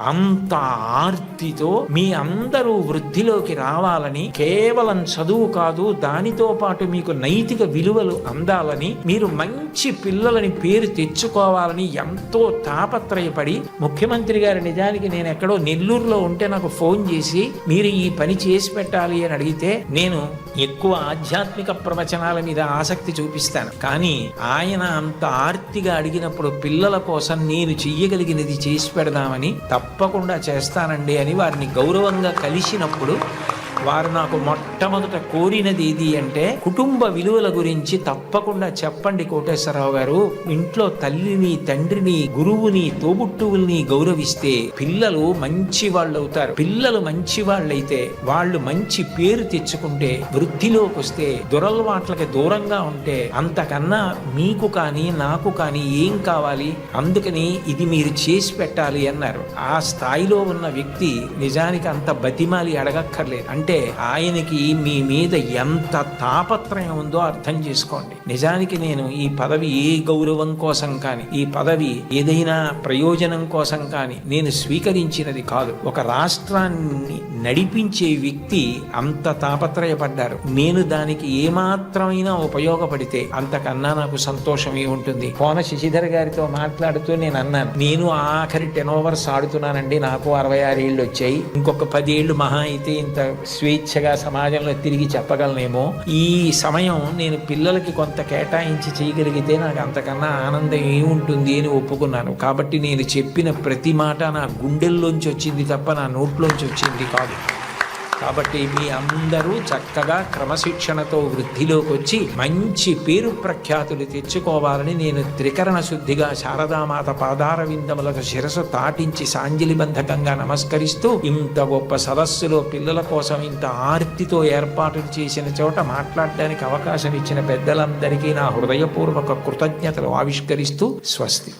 అంత ఆర్తితో మీ అందరూ వృద్ధిలోకి రావాలని కేవలం చదువు కాదు దానితో పాటు మీకు నైతిక విలువలు అందాలని మీరు మంచి పిల్లలని పేరు తెచ్చుకోవాలని ఎంతో తాపత్రయపడి ముఖ్యమంత్రి గారు నిజానికి నేను ఎక్కడో నెల్లూరులో ఉంటే నాకు ఫోన్ చేసి మీరు ఈ పని చేసి పెట్టాలి అని అడిగితే నేను ఎక్కువ ఆధ్యాత్మిక ప్రవచనాల మీద ఆసక్తి చూపిస్తాను. కానీ ఆయన అంత ఆర్తిగా అడిగినప్పుడు పిల్లల కోసం నేను చెయ్యగలిగినది చేసి పెడదామని తప్పకుండా చేస్తానండి అని వారిని గౌరవంగా కలిసినప్పుడు వారు నాకు మొట్టమొదట కోరినది ఏది అంటే కుటుంబ విలువల గురించి తప్పకుండా చెప్పండి కోటేశ్వరరావు గారు. ఇంట్లో తల్లిని తండ్రిని గురువుని తోబుట్టువుల్ని గౌరవిస్తే పిల్లలు మంచి వాళ్ళు అవుతారు పిల్లలు మంచి వాళ్ళైతే వాళ్ళు మంచి పేరు తెచ్చుకుంటే వృద్ధిలోకి వస్తే దురలవాట్లకి దూరంగా ఉంటే అంతకన్నా మీకు కానీ నాకు కానీ ఏం కావాలి? అందుకని ఇది మీరు చేసి పెట్టాలి అన్నారు. ఆ స్థాయిలో ఉన్న వ్యక్తి నిజానికి అంత బతిమాలి అడగక్కర్లేదు. అంటే అంటే ఆయనకి మీ మీద ఎంత తాపత్రయం ఉందో అర్థం చేసుకోండి. నిజానికి నేను ఈ పదవి ఏ గౌరవం కోసం కానీ ఈ పదవి ఏదైనా ప్రయోజనం కోసం కానీ నేను స్వీకరించినది కాదు. ఒక రాష్ట్రాన్ని నడిపించే వ్యక్తి అంత తాపత్రయపడ్డారు. నేను దానికి ఏమాత్రమైనా ఉపయోగపడితే అంతకన్నా నాకు సంతోషమే ఉంటుంది కోన శశిధర్ గారితో మాట్లాడుతూ నేను అన్నాను నేను ఆఖరి టెన్ ఓవర్స్ ఆడుతున్నానండి. నాకు అరవై ఆరు ఏళ్ళు వచ్చాయి. ఇంకొక పది ఏళ్ళు మహా అయితే ఇంత స్వేచ్ఛగా సమాజంలో తిరిగి చెప్పగలనేమో. ఈ సమయం నేను పిల్లలకి కొంత కేటాయించి చేయగలిగితే నాకు అంతకన్నా ఆనందం ఏముంటుంది అని ఒప్పుకున్నాను. కాబట్టి నేను చెప్పిన ప్రతి మాట నా గుండెల్లోంచి వచ్చింది తప్ప నా నోట్లోంచి వచ్చింది కాదు. కాబట్టి మీ అందరూ చక్కగా క్రమశిక్షణతో వృద్ధిలోకి వచ్చి మంచి పేరు ప్రఖ్యాతులు తెచ్చుకోవాలని నేను త్రికరణ శుద్ధిగా శారదామాత పాదార విందములకు శిరసు తాటించి సాంజలిబంధకంగా నమస్కరిస్తూ ఇంత గొప్ప సదస్సులో పిల్లల కోసం ఇంత ఆర్తితో ఏర్పాటు చేసిన చోట మాట్లాడడానికి అవకాశం ఇచ్చిన పెద్దలందరికీ నా హృదయపూర్వక కృతజ్ఞతలు ఆవిష్కరిస్తూ స్వస్తి.